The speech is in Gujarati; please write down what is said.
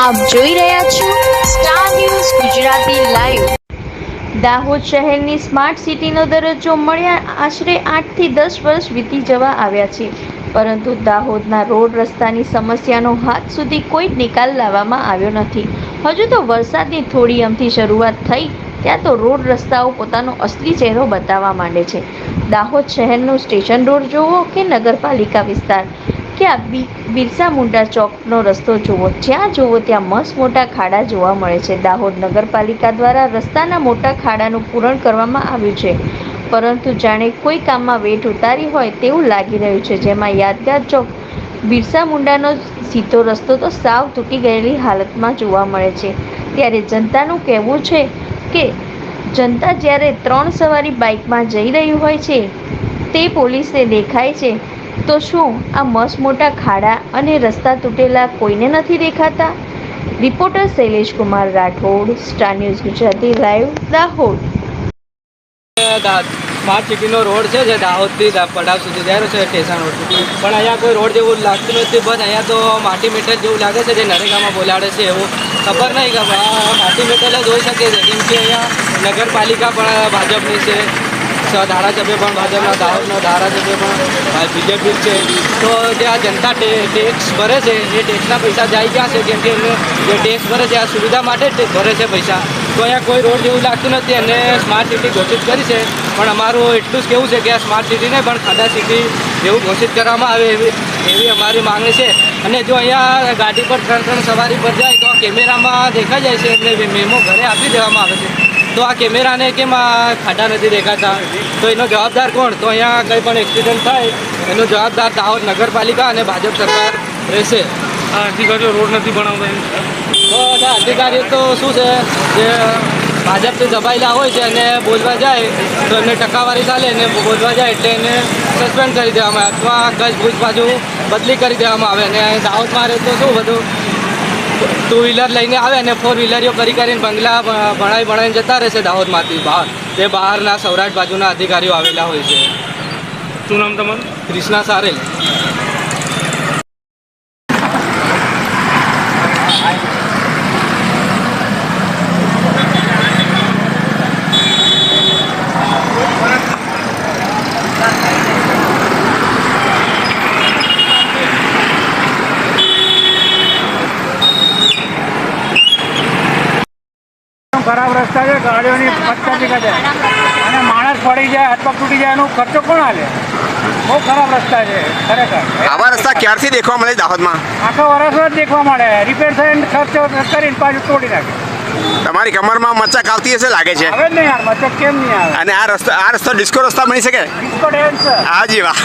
આપ જોઈ રહ્યા છો star news Gujarati live Dahod શહેરની સ્માર્ટ સિટીનો દરજ્જો મળ્યા આશરે આઠથી દસ વર્ષ વીતી જવા આવ્યા છે. પરંતુ દાહોદના રોડ રસ્તાની સમસ્યાનો હાથ સુધી કોઈ નિકાલ લાવવામાં આવ્યો નથી. હજુ તો વરસાદની થોડી અમથી શરૂઆત થઈ, ત્યાં તો રોડ રસ્તાઓ પોતાનો અસલી ચહેરો બતાવવા માંડે છે. દાહોદ શહેરનું સ્ટેશન રોડ જુઓ કે નગરપાલિકા વિસ્તાર? કે બી બિરસા મુંડા ચોકનો રસ્તો જુઓ. જ્યાં જુઓ ત્યાં મસ્ત મોટા ખાડા જોવા મળે છે. દાહોદ નગરપાલિકા દ્વારા રસ્તાના મોટા ખાડાનું પૂરણ કરવામાં આવ્યું છે. પરંતુ જાણે કોઈ કામમાં વેઠ ઉતારી હોય તેવું લાગી રહ્યું છે. જેમાં યાદગાર ચોક, બિરસા મુંડાનો સીધો રસ્તો તો સાવ તૂટી ગયેલી હાલતમાં જોવા મળે છે. ત્યારે જનતાનું કહેવું છે કે જનતા જ્યારે ત્રણ સવારી બાઇકમાં જઈ રહ્યું હોય છે, તે પોલીસને દેખાય છે. તો શું? આ મસ્ત મોટા ખાડા અને રસ્તા તૂટેલા કોઈને નથી દેખાતા? Reporter Shailesh Kumar Rathod, star news Gujarati live, Dahod. Smart સિટીનો road છે, જે દાહોદથી પડાવ સુધી જાય છે, સ્ટેશન રોડ પણ અહીંયા કોઈ રોડ જેવું લાગતું નથી, બસ અહીંયા તો માટી મેટલ જેવું લાગે છે, જે નરેગામાં બોલાડે છે એવું. ખબર નહીં કે માટી મેટલ જ હોઈ શકે છે, કેમ કે અહીંયા નગરપાલિકા પણ ભાજપની છે. સ- ધારાસભ્ય પણ ભાજપના દાહોદનો ધારાસભ્ય પણ બીજેપી છે. તો ત્યાં જનતા ટેક્સ ભરે છે, એ ટેક્સના પૈસા જાય ગયા છે? કેમ કે એમને જે ટેક્સ ભરે છે, આ સુવિધા માટે જ ભરે છે પૈસા. તો અહીંયા કોઈ રોડ જેવું લાગતું નથી અને સ્માર્ટ સિટી ઘોષિત કરી છે. પણ અમારું એટલું જ કેવું છે કે આ સ્માર્ટ સિટીને પણ ખાડા સિટી જેવું ઘોષિત કરવામાં આવે એવી એવી અમારી માંગણી છે. અને જો અહીંયા ગાડી પર ત્રણ ત્રણ સવારી પર જાય, તો કેમેરામાં દેખાઈ જાય છે, એટલે મેમો ઘરે આપી દેવામાં આવે છે. તો આ કેમેરાને કેમ આ ખાડા નથી દેખાતા? તો એનો જવાબદાર કોણ? તો અહીંયા કંઈ પણ એક્સિડન્ટ થાય એનો જવાબદાર દાહોદ નગરપાલિકા અને ભાજપ સરકાર રહેશે. આ અધિકારીઓ રોડ નથી બનાવતા તો બધા અધિકારીઓ તો શું છે? જે ભાજપથી દબાયેલા હોય છે અને બોલવા જાય તો એમને ટકાવારી ચાલે અને બોલવા જાય એટલે એને સસ્પેન્ડ કરી દેવામાં આવે અથવા ગજભૂજ ભુજ બાજુ બદલી કરી દેવામાં આવે. અને દાહોદમાં રહે તો શું બધું? ટુ વ્હીલર લઈને આવે અને ફોર વ્હીલરીઓ કરી કરીને બંગલા ભણાવી ભણાઈને જતા રહેશે દાહોદમાંથી બહાર. તે બહારના સૌરાષ્ટ્ર બાજુના અધિકારીઓ આવેલા હોય છે. શું નામ તમારું? ક્રિષ્ના સારેલ. ખરાબ રસ્તા છે ગાડીઓની પચ્ચા નીકળે અને માણસ પડી જાય હાથ પગ તૂટી જાય એનો ખર્ચો કોણ હાલે? બહુ ખરાબ રસ્તા છે ખરેખર. આવા રસ્તા ક્યારથી દેખવા મળે દાહોદમાં? આખો વર્ષ જ દેખવા મળે. રિપેર થઈને ખર્ચો કરીને પાછું તોડી નાખે. તમારી કમરમાં મચક આવતી હશે લાગે છે? આવે નહીં યાર મચક કેમ નહીં આવે? અને આ રસ્તો આ રસ્તો ડિસ્કો રસ્તા બની શકે? ડિસ્કો ડેન્સ હાજી વાહ.